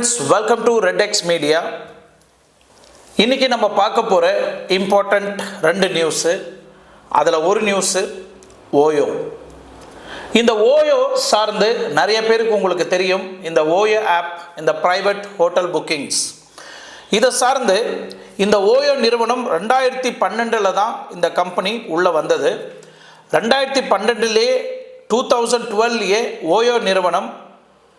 Friends welcome to red X media இன்றைக்கி நம்ம பார்க்க போகிற இம்பார்ட்டண்ட் ரெண்டு நியூஸு அதில் ஒரு நியூஸு ஓயோ. இந்த ஓயோ சார்ந்து நிறைய பேருக்கு உங்களுக்கு தெரியும். இந்த ஓயோ ஆப் இந்த ப்ரைவேட் ஹோட்டல் புக்கிங்ஸ் இதை சார்ந்து இந்த ஓயோ நிறுவனம் ரெண்டாயிரத்தி பன்னெண்டில் தான் இந்த கம்பெனி உள்ளே வந்தது. ரெண்டாயிரத்தி பன்னெண்டுலேயே டூ தௌசண்ட் டுவெல்லையே ஓயோ நிறுவனம்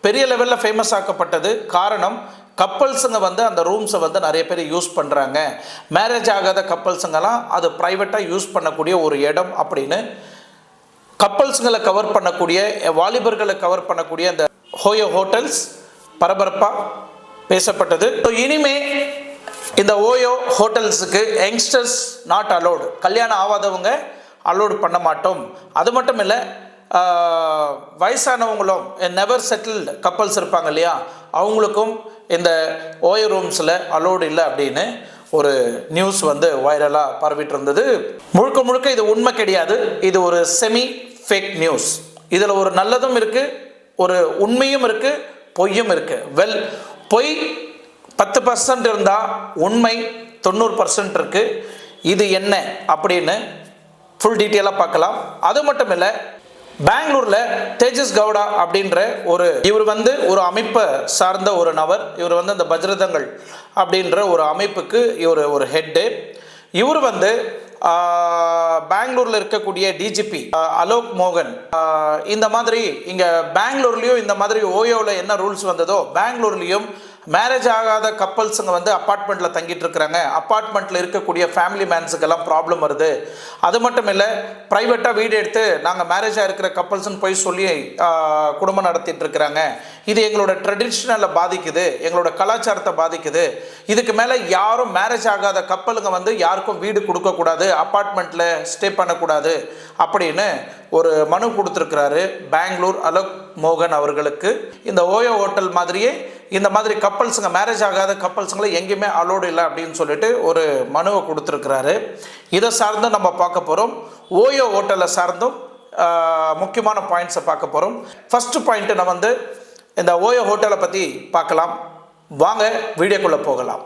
பெரிய லெவலில் ஃபேமஸ் ஆக்கப்பட்டது. காரணம் கப்பல்ஸுங்க வந்து அந்த ரூம்ஸை வந்து நிறைய பேர் யூஸ் பண்ணுறாங்க மேரேஜ் ஆகாத கப்பல்ஸுங்கெல்லாம் அது ப்ரைவேட்டாக யூஸ் பண்ணக்கூடிய ஒரு இடம் அப்படின்னு கப்பல்ஸுங்களை கவர் பண்ணக்கூடிய வாலிபர்களை கவர் பண்ணக்கூடிய அந்த ஹோயோ ஹோட்டல்ஸ் பரபரப்பாக பேசப்பட்டது. ஸோ இனிமே இந்த ஓயோ ஹோட்டல்ஸுக்கு யங்ஸ்டர்ஸ் நாட் அலோடு கல்யாணம் ஆகாதவங்க அலோடு பண்ண மாட்டோம். அது மட்டும் இல்லை வயசானவங்களும் நெவர் செட்டில்டு கப்பல்ஸ் இருப்பாங்க இல்லையா? அவங்களுக்கும் இந்த ஓய ரூம்ஸில் அலோடு இல்லை அப்படின்னு ஒரு நியூஸ் வந்து வைரலாக பரவிட்டு இருந்தது முழுக்க முழுக்க இது உண்மை கிடையாது. இது ஒரு செமி ஃபேக் நியூஸ் இதில் ஒரு நல்லதும் இருக்குது ஒரு உண்மையும் இருக்குது பொய்யும் இருக்குது வெல் பொய் பத்து பர்சன்ட் இருந்தால் உண்மை தொண்ணூறு பர்சன்ட் இருக்குது இது என்ன அப்படின்னு ஃபுல் டீட்டெயிலாக பார்க்கலாம். அது மட்டும் இல்லை பெங்களூரில் தேஜஸ் கவுடா அப்படின்ற ஒரு இவர் வந்து ஒரு அமைப்பை சார்ந்த ஒரு நபர். இவர் வந்து அந்த பஜ்ரதங்கள் அப்படின்ற ஒரு அமைப்புக்கு இவர் ஒரு ஹெட்டு இவர் வந்து பெங்களூரில் பெங்களூர்ல இருக்கக்கூடிய டிஜிபி அலோக் மோகன். இந்த மாதிரி இங்க பெங்களூர்லயும் இந்த மாதிரி ஓயோவில் என்ன ரூல்ஸ் வந்ததோ பெங்களூர்லயும் மேரேஜ் ஆகாத கப்பல்ஸுங்க வந்து அப்பார்ட்மெண்ட்டில் தங்கிட்டு இருக்கிறாங்க. அப்பார்ட்மெண்ட்டில் இருக்கக்கூடிய ஃபேமிலி மேன்ஸுக்கெல்லாம் ப்ராப்ளம் வருது. அது மட்டும் இல்லை ப்ரைவேட்டாக வீடு எடுத்து நாங்கள் மேரேஜாக இருக்கிற கப்பல்ஸ்னு போய் சொல்லி குடும்பம் நடத்திட்டு இருக்கிறாங்க. இது எங்களோட ட்ரெடிஷ்னலை பாதிக்குது. எங்களோட கலாச்சாரத்தை பாதிக்குது. இதுக்கு மேலே யாரும் மேரேஜ் ஆகாத கப்பலுங்க வந்து யாருக்கும் வீடு கொடுக்கக்கூடாது. அப்பார்ட்மெண்ட்டில் ஸ்டே பண்ணக்கூடாது. அப்படின்னு ஒரு மனு கொடுத்துருக்கிறாரு பெங்களூர் அலோக் மோகன் அவர்களுக்கு. இந்த ஓயோ ஹோட்டல் மாதிரியே இந்த மாதிரி கப்பல்ஸுங்க மேரேஜ் ஆகாத கப்பல்ஸுங்களை எங்கேயுமே அலோடு இல்லை அப்படின்னு சொல்லிட்டு ஒரு மனுவை கொடுத்துருக்கிறாரு. இதை சார்ந்து நம்ம பார்க்க போகிறோம் ஓயோ ஹோட்டலை சார்ந்தும் முக்கியமான பாயிண்ட்ஸை பார்க்க போகிறோம் ஃபஸ்ட்டு பாயிண்ட்டு நம்ம வந்து இந்த ஓயோ ஹோட்டலை பற்றி பார்க்கலாம். வாங்க வீடியோக்குள்ளே போகலாம்.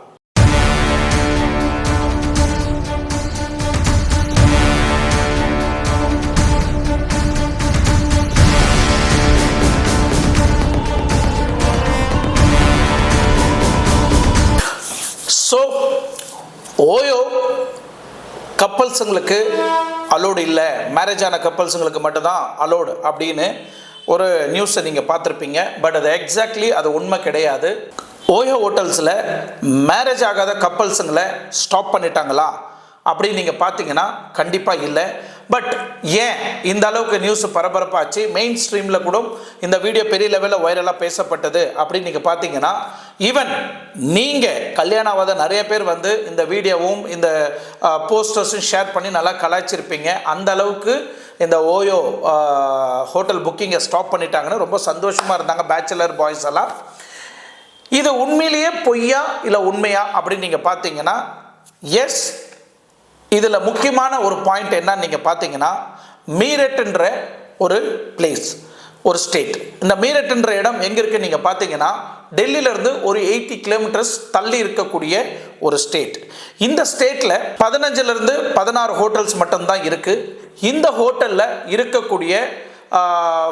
ஓயோ கப்பல்ஸுங்களுக்கு அலோடு இல்லை. மேரேஜ் ஆன கப்பல்ஸுங்களுக்கு மட்டும்தான் அலோடு அப்படின்னு ஒரு நியூஸை நீங்கள் பார்த்துருப்பீங்க. பட் அது எக்ஸாக்ட்லி அது உண்மை கிடையாது. ஓயோ ஹோட்டல்ஸில் மேரேஜ் ஆகாத கப்பல்ஸுங்களை ஸ்டாப் பண்ணிட்டாங்களா? அப்படின்னு நீங்கள் பார்த்தீங்கன்னா கண்டிப்பாக இல்லை. பட் ஏன் இந்த அளவுக்கு நியூஸ் பரபரப்பாச்சு? மெயின் ஸ்ட்ரீமில் கூட இந்த வீடியோ பெரிய லெவலில் வைரலாக பேசப்பட்டது அப்படின்னு நீங்கள் பார்த்தீங்கன்னா ஈவன் நீங்கள் கல்யாணம் ஆகாத நிறைய பேர் வந்து இந்த வீடியோவும் இந்த போஸ்டர்ஸும் ஷேர் பண்ணி நல்லா கலாய்ச்சிருப்பீங்க. அந்த அளவுக்கு இந்த ஓயோ ஹோட்டல் புக்கிங்கை ஸ்டாப் பண்ணிட்டாங்கன்னு ரொம்ப சந்தோஷமாக இருந்தாங்க பேச்சுலர் பாய்ஸ் எல்லாம். இது உண்மையிலேயே பொய்யா இல்லை உண்மையா அப்படின்னு நீங்கள் பார்த்தீங்கன்னா எஸ் இதில் முக்கியமான ஒரு பாயிண்ட் என்னன்னு நீங்கள் பார்த்தீங்கன்னா மீரட்ன்ற ஒரு பிளேஸ் ஒரு ஸ்டேட் இந்த மீரட்ன்ற இடம் எங்கே இருக்குன்னு நீங்கள் பார்த்தீங்கன்னா டெல்லியிலேருந்து ஒரு எயிட்டி கிலோமீட்டர்ஸ் தள்ளி இருக்கக்கூடிய ஒரு ஸ்டேட் இந்த ஸ்டேட்டில் பதினஞ்சுலேருந்து பதினாறு ஹோட்டல்ஸ் மட்டும்தான் இருக்குது இந்த ஹோட்டலில் இருக்கக்கூடிய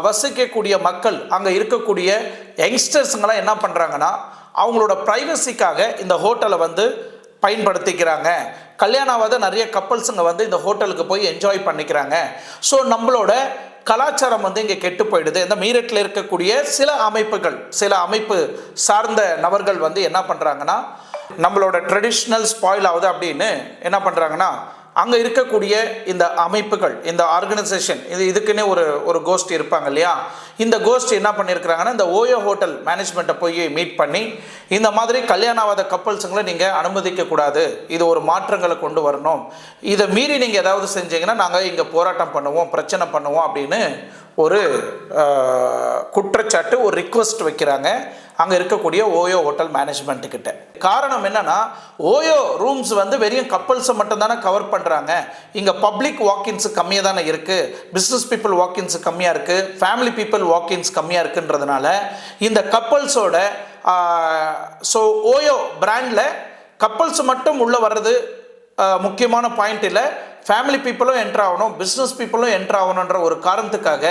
வசிக்கக்கூடிய மக்கள் அங்கே இருக்கக்கூடிய யங்ஸ்டர்ஸுங்கெல்லாம் என்ன பண்ணுறாங்கன்னா அவங்களோட ப்ரைவசிக்காக இந்த ஹோட்டலை வந்து பயன்படுத்திக்கிறாங்க. கல்யாணம் ஆகாத நிறைய கப்பல்ஸுங்க வந்து இந்த ஹோட்டலுக்கு போய் என்ஜாய் பண்ணிக்கிறாங்க. ஸோ நம்மளோட கலாச்சாரம் வந்து இங்கே கெட்டு போயிடுது. இந்த மீரட்டில் இருக்கக்கூடிய சில அமைப்புகள் சில அமைப்பு சார்ந்த நபர்கள் வந்து என்ன பண்ணுறாங்கன்னா நம்மளோட ட்ரெடிஷ்னல் ஸ்பாயில் ஆகுது அப்படின்னு என்ன பண்ணுறாங்கன்னா அங்கே இருக்கக்கூடிய இந்த அமைப்புகள் இந்த ஆர்கனைசேஷன் இது இதுக்குன்னே ஒரு ஒரு கோஷ்டி இருப்பாங்க இல்லையா? இந்த கோஷ்டி என்ன பண்ணியிருக்கிறாங்கன்னா இந்த ஓயோ ஹோட்டல் மேனேஜ்மெண்ட்டை போய் மீட் பண்ணி இந்த மாதிரி கல்யாணம் ஆகாத கப்பல்ஸுங்களை நீங்கள் அனுமதிக்கக்கூடாது இது ஒரு மாற்றங்களை கொண்டு வரணும். இதை மீறி நீங்கள் ஏதாவது செஞ்சீங்கன்னா நாங்கள் இங்கே போராட்டம் பண்ணுவோம் பிரச்சனை பண்ணுவோம் அப்படின்னு ஒரு குற்றச்சாட்டு ஒரு ரிக்வெஸ்ட் வைக்கிறாங்க. அங்கே இருக்கக்கூடிய ஓயோ ஹோட்டல் மேனேஜ்மெண்ட் கிட்ட. காரணம் என்னன்னா ஓயோ ரூம்ஸ் வந்து வெறும் கப்பல்ஸை மட்டும் தானே கவர் பண்ணுறாங்க இங்கே பப்ளிக் வாக்கின்ஸ் கம்மியாக தானே இருக்குது பிஸ்னஸ் பீப்புள் வாக்கின்ஸ் கம்மியாக இருக்குது ஃபேமிலி பீப்புள் வாக்கின்ஸ் கம்மியாக இருக்குன்றதுனால இந்த கப்பல்ஸோட ஸோ ஓயோ பிராண்டில் கப்பல்ஸ் மட்டும் உள்ளே வர்றது முக்கியமான பாயிண்ட் இல்லை. ஃபேமிலி பீப்புளும் என்ட்ரு ஆகணும் பிஸ்னஸ் பீப்புளும் என்ட்ரு ஆகணுன்ற ஒரு காரணத்துக்காக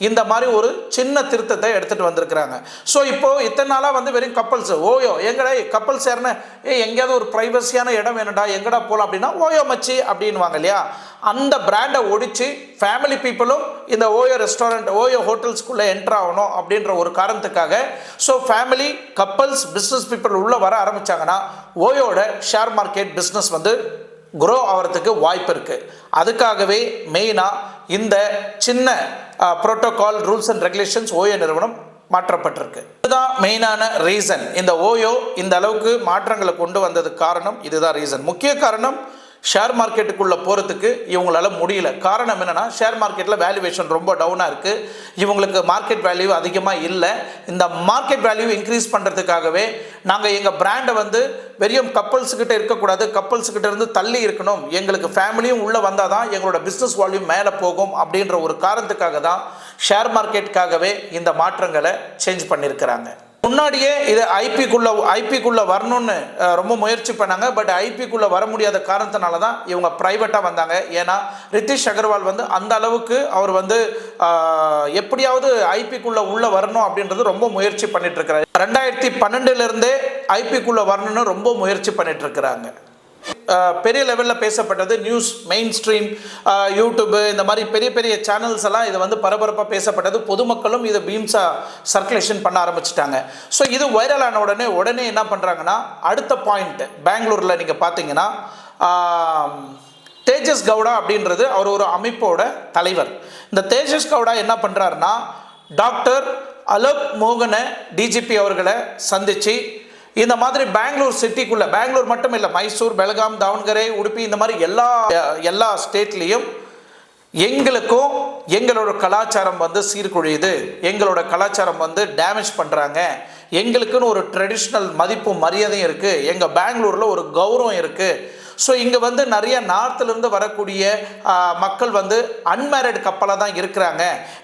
இந்த மாதிரி ஒரு சின்ன திருத்தத்தை எடுத்துகிட்டு வந்திருக்கிறாங்க. ஸோ இப்போ இத்தனை நாளாக வந்து வெறும் கப்பல்ஸ் ஓயோ எங்கடா கப்பல்ஸ் யாருன்னு ஏ எங்கேயாவது ஒரு ப்ரைவசியான இடம் வேணும்டா எங்கடா போகலாம் அப்படின்னா ஓயோ மச்சி அப்படின்வாங்க இல்லையா? அந்த பிராண்டை ஒடிச்சு ஃபேமிலி பீப்புளும் இந்த ஓயோ ரெஸ்டாரண்ட் ஓயோ ஹோட்டல்ஸ்குள்ளே என்ட்ரு ஆகணும் அப்படின்ற ஒரு காரணத்துக்காக so family couples business people உள்ளே வர ஆரம்பித்தாங்கன்னா ஓயோட ஷேர் மார்க்கெட் பிஸ்னஸ் வந்து குரோ ஆகிறதுக்கு வாய்ப்பு இருக்குது அதுக்காகவே மெயினாக இந்த சின்ன protocol rules and regulations OYO நிறுவனம் மாற்றப்பட்டிருக்கு. இதுதான் மெயினான ரீசன் இந்த ஓயோ இந்த அளவுக்கு மாற்றங்களை கொண்டு வந்ததுக்கு காரணம் இதுதான் ரீசன் முக்கிய காரணம் ஷேர் மார்க்கெட்டுக்குள்ளே போகிறதுக்கு இவங்களால முடியல. காரணம் என்னென்னா ஷேர் மார்க்கெட்டில் வேல்யூவேஷன் ரொம்ப டவுனாக இருக்குது இவங்களுக்கு மார்க்கெட் வேல்யூ அதிகமாக இல்லை. இந்த மார்க்கெட் வேல்யூ இன்க்ரீஸ் பண்ணுறதுக்காகவே நாங்கள் எங்கள் பிராண்டை வந்து வெறும் கப்பல்ஸுக்கிட்ட இருக்கக்கூடாது. கப்பல்ஸுக்கிட்ட இருந்து தள்ளி இருக்கணும். எங்களுக்கு ஃபேமிலியும் உள்ளே வந்தால் தான் எங்களோட பிஸ்னஸ் வால்யூம் மேலே போகும் அப்படின்ற ஒரு காரணத்துக்காக தான் ஷேர் மார்க்கெட்டுக்காகவே இந்த மாற்றங்களை சேஞ்ச் பண்ணியிருக்கிறாங்க முன்னாடியே இது ஐபிக்குள்ள ஐபிக்குள்ள வரணும்னு ரொம்ப முயற்சி பண்ணாங்க. பட் ஐபிக்குள்ள வர முடியாத காரணத்தினால தான் இவங்க ப்ரைவேட்டாக வந்தாங்க. ஏன்னா ரித்திஷ் அகர்வால் வந்து அந்த அளவுக்கு அவர் வந்து எப்படியாவது ஐபிக்குள்ள உள்ள வரணும் அப்படின்றது ரொம்ப முயற்சி பண்ணிட்டு இருக்கிறாரு. ரெண்டாயிரத்தி பன்னெண்டுல இருந்தே ஐபிக்குள்ள வரணும்னு ரொம்ப முயற்சி பண்ணிட்டு இருக்கிறாங்க. பெரிய லெவலில் பேசப்பட்டது நியூஸ் மெயின் ஸ்ட்ரீம் யூடியூப்பு இந்த மாதிரி பெரிய பெரிய சேனல்ஸ் எல்லாம் இதை வந்து பரபரப்பாக பேசப்பட்டது. பொதுமக்களும் இதை பீம்ஸா சர்க்குலேஷன் பண்ண ஆரம்பிச்சிட்டாங்க. ஸோ இது வைரல் ஆன உடனே உடனே என்ன பண்ணுறாங்கன்னா அடுத்த பாயிண்ட் பெங்களூரில் நீங்கள் பார்த்தீங்கன்னா தேஜஸ் கவுடா அப்படின்றது அவர் ஒரு அமைப்போட தலைவர். இந்த தேஜஸ் கவுடா என்ன பண்ணுறாருன்னா டாக்டர் அலோக் மோகன டிஜிபி அவர்களை சந்தித்து இந்த மாதிரி பெங்களூர் சிட்டிக்குள்ள பெங்களூர் மட்டும் இல்லை மைசூர் பெலகாம் தாவண்கரை உடுப்பி இந்த மாதிரி எல்லா எல்லா ஸ்டேட்லேயும் எங்களுக்கும் எங்களோட கலாச்சாரம் வந்து சீர்குழியுது எங்களோட கலாச்சாரம் வந்து டேமேஜ் பண்ணுறாங்க எங்களுக்குன்னு ஒரு ட்ரெடிஷ்னல் மதிப்பும் மரியாதையும் இருக்குது எங்கள் பெங்களூரில் ஒரு கௌரவம் இருக்குது ஸோ இங்கே வந்து நிறைய நார்த்துலேருந்து வரக்கூடிய மக்கள் வந்து அன்மேரிட் கப்பலாக தான் இருக்கிறாங்க.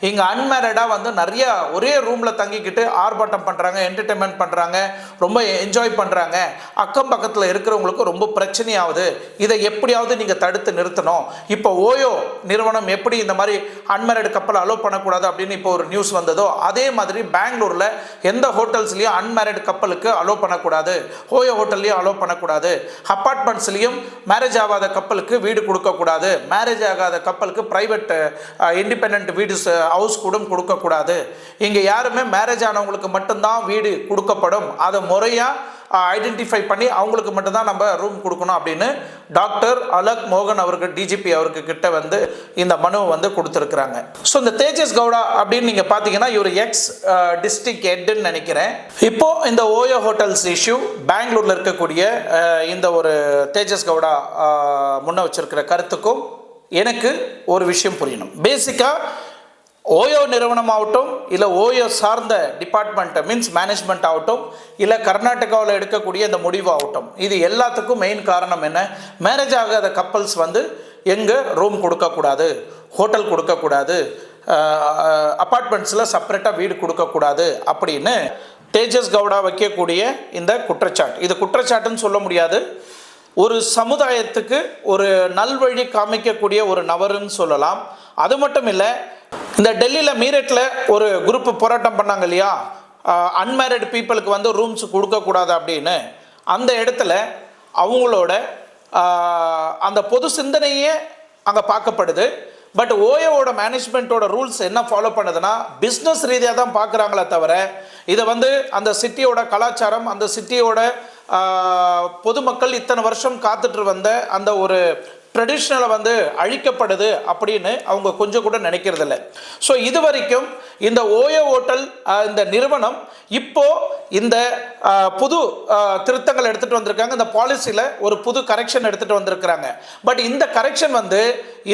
இங்கே அன்மேரிடாக வந்து நிறைய ஒரே ரூமில் தங்கிக்கிட்டு ஆர்ப்பாட்டம் பண்ணுறாங்க என்டர்டெயின்மெண்ட் பண்ணுறாங்க ரொம்ப என்ஜாய் பண்ணுறாங்க அக்கம் பக்கத்தில் இருக்கிறவங்களுக்கு ரொம்ப பிரச்சனையாகுது. இதை எப்படியாவது நீங்கள் தடுத்து நிறுத்தணும். இப்போ ஓயோ நிறுவனம் எப்படி இந்த மாதிரி அன்மேரிட் கப்பல் அலோவ் பண்ணக்கூடாது அப்படின்னு இப்போ ஒரு நியூஸ் வந்ததோ அதே மாதிரி பெங்களூரில் எந்த ஹோட்டல்ஸ்லையும் அன்மேரிட் கப்பலுக்கு அலோவ் பண்ணக்கூடாது. ஓயோ ஹோட்டல்லையும் அலோவ் பண்ணக்கூடாது. அப்பார்ட்மெண்ட்ஸ்லையும் மேரேஜ் ஆகாத கப்பலுக்கு வீடு கொடுக்கக்கூடாது. மேரேஜ் ஆகாத கப்பலுக்கு ப்ரைவேட் இண்டிபெண்ட் வீடு ஹவுஸ் கூட கொடுக்கக்கூடாது. இங்கே யாருமே மேரேஜ் ஆனவங்களுக்கு மட்டும்தான் வீடு கொடுக்கப்படும். அதை முறையாக ஐடென்டிஃபை பண்ணி அவங்களுக்கு மட்டும்தான் நம்ம ரூம் கொடுக்கணும் அப்படின்னு டாக்டர் அலக் மோகன் அவருக்கு டிஜிபி அவருக்கு கிட்ட வந்து இந்த மனுவை வந்து கொடுத்துருக்குறாங்க. ஸோ இந்த தேஜஸ் கவுடா அப்படின்னு நீங்கள் பார்த்தீங்கன்னா இவர் எக்ஸ் டிஸ்ட்ரிக்ட் ஹெட்னு நினைக்கிறேன். இப்போ இந்த ஓயோ ஹோட்டல்ஸ் இஷ்யூ பெங்களூரில் இருக்கக்கூடிய இந்த ஒரு தேஜஸ் கவுடா முன்ன வச்சிருக்கிற கருத்துக்கும் எனக்கு ஒரு விஷயம் புரியணும். பேசிக்காக ஓயோ நிறுவனம் ஆகட்டும் இல்லை ஓயோ சார்ந்த டிபார்ட்மெண்ட்டை மீன்ஸ் மேனேஜ்மெண்ட் ஆகட்டும் இல்லை கர்நாடகாவில் எடுக்கக்கூடிய இந்த முடிவு ஆகட்டும் இது எல்லாத்துக்கும் மெயின் காரணம் என்ன? மேரேஜ் ஆகாத கப்பல்ஸ் வந்து எங்கே ரூம் கொடுக்கக்கூடாது ஹோட்டல் கொடுக்கக்கூடாது அப்பார்ட்மெண்ட்ஸில் செப்பரேட்டாக வீடு கொடுக்கக்கூடாது அப்படின்னு தேஜஸ் கவுடா வைக்கக்கூடிய இந்த குற்றச்சாட்டு. இது குற்றச்சாட்டுன்னு சொல்ல முடியாது. ஒரு சமுதாயத்துக்கு ஒரு நல்வழி காமிக்கக்கூடிய ஒரு நபருன்னு சொல்லலாம். அது மட்டும் இல்லை இந்த டெல்லியில் மீரட்டில் ஒரு குரூப் போராட்டம் பண்ணாங்க இல்லையா? அன்மேரிட் பீப்புளுக்கு வந்து ரூம்ஸ் கொடுக்கக்கூடாது அப்படின்னு. அந்த இடத்துல அவங்களோட அந்த பொது சிந்தனையே அங்கே பார்க்கப்படுது. பட் ஓயோவோட மேனேஜ்மெண்ட்டோட ரூல்ஸ் என்ன ஃபாலோ பண்ணுதுன்னா பிஸ்னஸ் ரீதியாக தான் பார்க்குறாங்களே தவிர இதை வந்து அந்த சிட்டியோட கலாச்சாரம் அந்த சிட்டியோட பொதுமக்கள் இத்தனை வருஷம் காத்துட்டு வந்த அந்த ஒரு ட்ரெடிஷ்னலை வந்து அழிக்கப்படுது அப்படின்னு அவங்க கொஞ்சம் கூட நினைக்கிறதில்ல. ஸோ இது வரைக்கும் இந்த ஓயோ ஹோட்டல் இந்த நிறுவனம் இப்போ இந்த புது திருத்தங்கள் எடுத்துகிட்டு வந்திருக்காங்க. இந்த பாலிசியில் ஒரு புது கரெக்ஷன் எடுத்துகிட்டு வந்திருக்கிறாங்க. பட் இந்த கரெக்ஷன் வந்து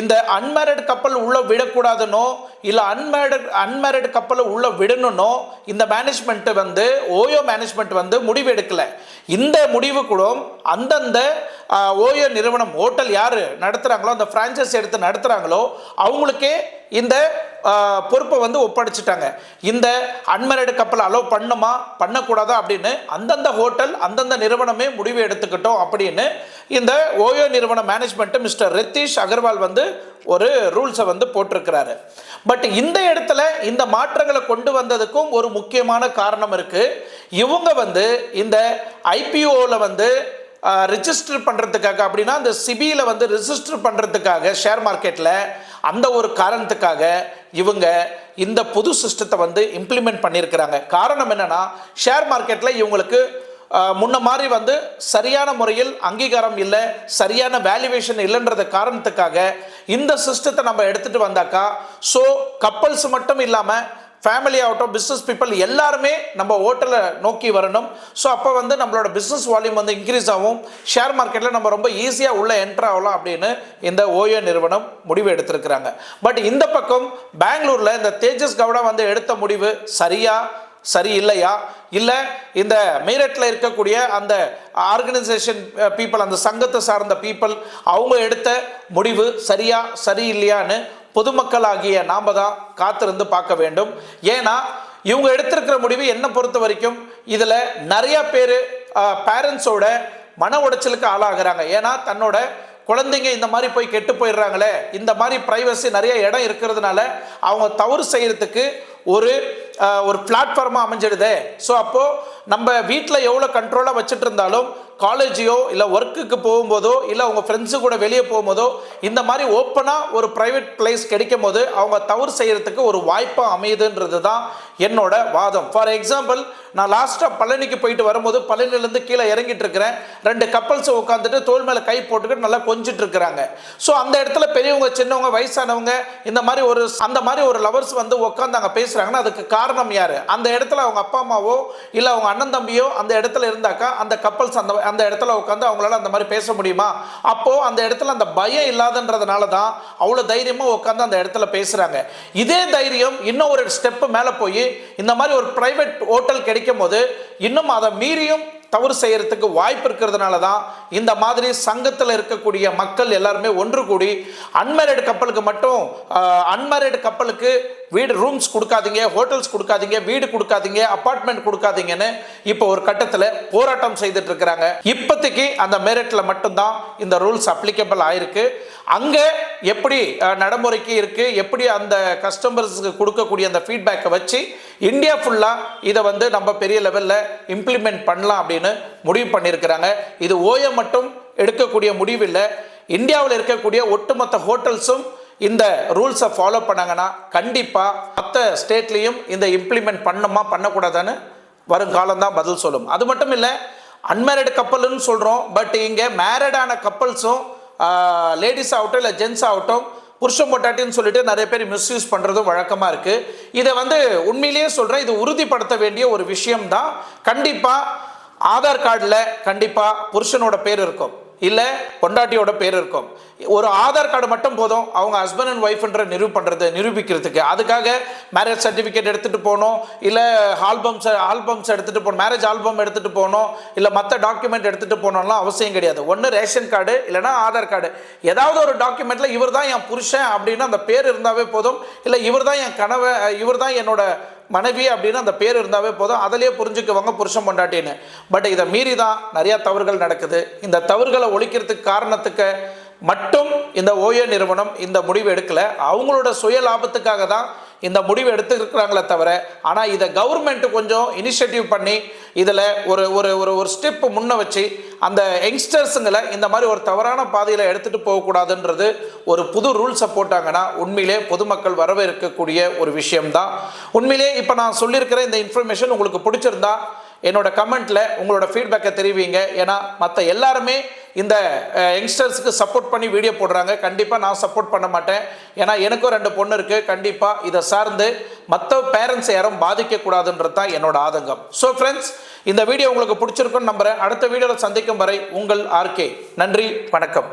இந்த அன்மேரிட் கப்பல் உள்ள விடக்கூடாதுன்னோ இல்லை அன்மேரிட் அன்மேரிட் கப்பலை உள்ள விடணும்னோ இந்த மேனேஜ்மெண்ட் வந்து ஓயோ மேனேஜ்மெண்ட் வந்து முடிவு எடுக்கலை. இந்த முடிவு கூட அந்தந்த ஓயோ நிறுவனம் ஹோட்டல் யார் நடத்துகிறாங்களோ அந்த ஃப்ரான்ச்சைஸ் எடுத்து நடத்துகிறாங்களோ அவங்களுக்கே இந்த பொறுப்பை வந்து ஒப்படைச்சிட்டாங்க. இந்த அன்மேரிடு கப்பல் அலோவ் பண்ணுமா? பண்ணக்கூடாதா? அப்படின்னு அந்தந்த ஹோட்டல் அந்தந்த நிறுவனமே முடிவு எடுத்துக்கிட்டோம் அப்படின்னு இந்த ஓயோ நிறுவன மேனேஜ்மெண்ட்டு மிஸ்டர் ரித்தீஷ் அகர்வால் வந்து ஒரு ரூல்ஸை வந்து போட்டிருக்கிறாரு. பட் இந்த இடத்துல இந்த மாற்றங்களை கொண்டு வந்ததுக்கும் ஒரு முக்கியமான காரணம் இருக்குது இவங்க வந்து இந்த ஐபிஓவில் வந்து ரிஜிஸ்டர் பண்ணுறதுக்காக அப்படின்னா அந்த சிபியில் வந்து ரிஜிஸ்டர் பண்ணுறதுக்காக ஷேர் மார்க்கெட்டில் அந்த ஒரு காரணத்துக்காக இவங்க இந்த புது சிஸ்டத்தை வந்து இம்ப்ளிமெண்ட் பண்ணியிருக்கிறாங்க. காரணம் என்னென்னா ஷேர் மார்க்கெட்டில் இவங்களுக்கு முன்ன மாதிரி வந்து சரியான முறையில் அங்கீகாரம் இல்லை சரியான வேல்யூவேஷன் இல்லைன்றத காரணத்துக்காக இந்த சிஸ்டத்தை நம்ம எடுத்துகிட்டு வந்தாக்கா ஸோ கப்பல்ஸ் மட்டும் இல்லாமல் ஃபேமிலி ஆகட்டும் பிஸ்னஸ் பீப்புள் எல்லாருமே நம்ம ஹோட்டலை நோக்கி வரணும். ஸோ அப்போ வந்து நம்மளோட பிஸ்னஸ் வால்யூம் வந்து இன்க்ரீஸ் ஆகும். ஷேர் மார்க்கெட்டில் நம்ம ரொம்ப ஈஸியாக உள்ளே என்ட்ரு ஆகலாம் அப்படின்னு இந்த ஓயோ நிறுவனம் முடிவு எடுத்திருக்கிறாங்க. பட் இந்த பக்கம் பெங்களூரில் இந்த தேஜஸ் கவுடா வந்து எடுத்த முடிவு சரியா சரி இல்லையா இல்லை இந்த மீரட்டில் இருக்கக்கூடிய அந்த ஆர்கனைசேஷன் பீப்புள் அந்த சங்கத்தை சார்ந்த பீப்புள் அவங்க எடுத்த முடிவு சரியா சரி இல்லையான்னு பொதுமக்களாகிய நாம் தான் காத்திருந்து பார்க்க வேண்டும். ஏன்னா இவங்க எடுத்திருக்கிற முடிவு என்னை பொறுத்த வரைக்கும் இதில் நிறைய பேர் பேரண்ட்ஸோட மன உடைச்சலுக்கு ஆளாகிறாங்க. ஏன்னா தன்னோட குழந்தைங்க இந்த மாதிரி போய் கெட்டு போயிடுறாங்களே இந்த மாதிரி ப்ரைவசி நிறைய இடம் இருக்கிறதுனால அவங்க தவறு செய்கிறதுக்கு ஒரு ஒரு பிளாட்ஃபார்மாக அமைஞ்சிடுதே. ஸோ அப்போது நம்ம வீட்டில் எவ்வளோ கண்ட்ரோலாக வச்சுட்டு இருந்தாலும் காலேஜையோ இல்லை ஒர்க்குக்கு போகும்போதோ இல்லை அவங்க ஃப்ரெண்ட்ஸு கூட வெளியே போகும்போதோ இந்த மாதிரி ஓப்பனாக ஒரு ப்ரைவேட் பிளேஸ் கிடைக்கும் போது அவங்க தவறு செய்கிறதுக்கு ஒரு வாய்ப்பாக அமையுதுன்றது தான் என்னோட வாதம். ஃபார் எக்ஸாம்பிள் நான் லாஸ்ட்டாக பழனிக்கு போயிட்டு வரும்போது பழனிலேருந்து கீழே இறங்கிட்டு இருக்கிறேன் ரெண்டு கப்பல்ஸை உட்காந்துட்டு தோல் மேலே கை போட்டுக்கிட்டு நல்லா கொஞ்சிட்டு இருக்கிறாங்க ஸோ அந்த இடத்துல பெரியவங்க சின்னவங்க வயசானவங்க இந்த மாதிரி ஒரு அந்த மாதிரி ஒரு லவர்ஸ் வந்து உட்காந்து அங்கே பேசுகிறாங்கன்னா அதுக்கு காரணம் யார்? அந்த இடத்துல அவங்க அப்பா அம்மாவோ இல்லை அவங்க அண்ணன் தம்பியோ அந்த இடத்துல இருந்தாக்கா அந்த கப்பல்ஸ் அந்த அந்த இடத்துல உட்காந்து அவங்களால அந்த மாதிரி பேச முடியுமா? அப்போது அந்த இடத்துல அந்த பயம் இல்லாதன்றதுனால தான் அவ்வளோ தைரியமாக உட்காந்து அந்த இடத்துல பேசுகிறாங்க இதே தைரியம் இன்னும் ஒரு ஸ்டெப்பு மேலே போய் இந்த மாதிரி ஒரு ப்ரைவேட் ஹோட்டல் கிடைக்கும் போது இன்னும் அதை மீறியும் தவறு செய்யறதுக்கு வாய்ப்பு இருக்கிறதுனால தான் இந்த மாதிரி சங்கத்தில் இருக்கக்கூடிய மக்கள் எல்லாருமே ஒன்று கூடி அன்மேரிடு கப்பலுக்கு மட்டும் அன்மேரிடு கப்பலுக்கு வீடு ரூம்ஸ் கொடுக்காதீங்க ஹோட்டல்ஸ் கொடுக்காதீங்க வீடு கொடுக்காதீங்க அப்பார்ட்மெண்ட் கொடுக்காதீங்கன்னு இப்போ ஒரு கட்டத்தில் போராட்டம் செய்துட்டு இருக்கிறாங்க. இப்போதைக்கு அந்த மேரிட்டில் மட்டும்தான் இந்த ரூல்ஸ் அப்ளிகபிள் ஆயிருக்கு. அங்கே எப்படி நடைமுறைக்கு இருக்கு எப்படி அந்த கஸ்டமர்ஸுக்கு கொடுக்கக்கூடிய அந்த ஃபீட்பேக்கை வச்சு இந்தியா ஃபுல்லாக இதை வந்து நம்ம பெரிய லெவலில் இம்ப்ளிமெண்ட் பண்ணலாம் அப்படின்னு முடிவு பண்ணியிருக்கிறாங்க. இது ஓய மட்டும் எடுக்கக்கூடிய முடிவில்லை. இந்தியாவில் இருக்கக்கூடிய ஒட்டுமொத்த ஹோட்டல்ஸும் இந்த ரூல்ஸை ஃபாலோ பண்ணாங்கன்னா கண்டிப்பாக மற்ற ஸ்டேட்லேயும் இந்த இம்ப்ளிமெண்ட் பண்ணுமா பண்ணக்கூடாதான்னு வருங்காலம் தான் பதில் சொல்லும். அது மட்டும் இல்லை அன்மேரிடு கப்பல்னு சொல்கிறோம் பட் இங்கே மேரிடான கப்பல்ஸும் லேடிஸ் ஆகட்டும் இல்லை ஜென்ஸ் ஆகட்டும் புருஷன் பொட்டாட்டின்னு சொல்லிட்டு நிறைய பேர் மிஸ்யூஸ் பண்ணுறதும் வழக்கமாக இருக்குது இதை வந்து உண்மையிலேயே சொல்கிறேன் இது உறுதிப்படுத்த வேண்டிய ஒரு விஷயம்தான் கண்டிப்பாக ஆதார் கார்டில் கண்டிப்பாக புருஷனோட பேர் இருக்கும் இல்லை பொண்டாட்டியோட பேர் இருக்கும். ஒரு ஆதார் கார்டு மட்டும் போதும். அவங்க ஹஸ்பண்ட் அண்ட் ஒய்ஃப்ன்ற நிரூப் பண்ணுறது நிரூபிக்கிறதுக்கு. அதுக்காக மேரேஜ் சர்டிஃபிகேட் எடுத்துகிட்டு போகணும். இல்லை ஆல்பம்ஸ் ஆல்பம்ஸ் எடுத்துகிட்டு போகணும். மேரேஜ் ஆல்பம் எடுத்துகிட்டு போகணும். இல்லை மற்ற டாக்குமெண்ட் எடுத்துகிட்டு போகணும்லாம் அவசியம் கிடையாது. ஒன்று ரேஷன் கார்டு இல்லைன்னா ஆதார் கார்டு ஏதாவது ஒரு டாக்குமெண்ட்டில் இவர் தான் என் புருஷன் அப்படின்னு அந்த பேர் இருந்தாவே போதும். இல்லை இவர் தான் என் கனவை இவர் தான் என்னோட மனைவி அப்படின்னு அந்த பேர் இருந்தாவே போதும். அதிலே புரிஞ்சுக்குவாங்க புருஷன் பொண்டாட்டின்னு. பட் இதை மீறி தான் நிறையா தவறுகள் நடக்குது. இந்த தவறுகளை ஒழிக்கிறதுக்கு காரணத்துக்கு மட்டும் இந்த ஓயோ நிறுவனம் இந்த முடிவு எடுக்கல. அவங்களோட சுய லாபத்துக்காக தான் இந்த முடிவு எடுத்துருக்குறாங்களே தவிர ஆனால் இதை கவர்மெண்ட் கொஞ்சம் இனிஷியேட்டிவ் பண்ணி இதில் ஒரு ஒரு ஒரு ஒரு ஸ்டெப் முன்ன வச்சு அந்த யங்ஸ்டர்ஸுங்களை இந்த மாதிரி ஒரு தவறான பாதையில் எடுத்துகிட்டு போகக்கூடாதுன்றது ஒரு புது ரூல்ஸை போட்டாங்கன்னா உண்மையிலே பொதுமக்கள் வரவேற்கக்கூடிய ஒரு விஷயம்தான். உண்மையிலே இப்போ நான் சொல்லியிருக்கிற இந்த இன்ஃபர்மேஷன் உங்களுக்கு பிடிச்சிருந்தா என்னோட கமெண்ட்டில் உங்களோட ஃபீட்பேக்கை தெரிவிங்க. ஏன்னா மற்ற எல்லாருமே இந்த யங்ஸ்டர்ஸுக்கு சப்போர்ட் பண்ணி வீடியோ போடுறாங்க. கண்டிப்பாக நான் சப்போர்ட் பண்ண மாட்டேன். ஏன்னா எனக்கும் ரெண்டு பொண்ணு இருக்குது கண்டிப்பாக இதை சார்ந்து மற்ற பேரண்ட்ஸ் யாரும் பாதிக்கக்கூடாதுன்றது தான் என்னோட ஆதங்கம். ஸோ ஃப்ரெண்ட்ஸ் இந்த வீடியோ உங்களுக்கு பிடிச்சிருக்குன்னு நம்புகிறேன் அடுத்த வீடியோவில் சந்திக்கும் வரை உங்கள் ஆர்கே நன்றி வணக்கம்.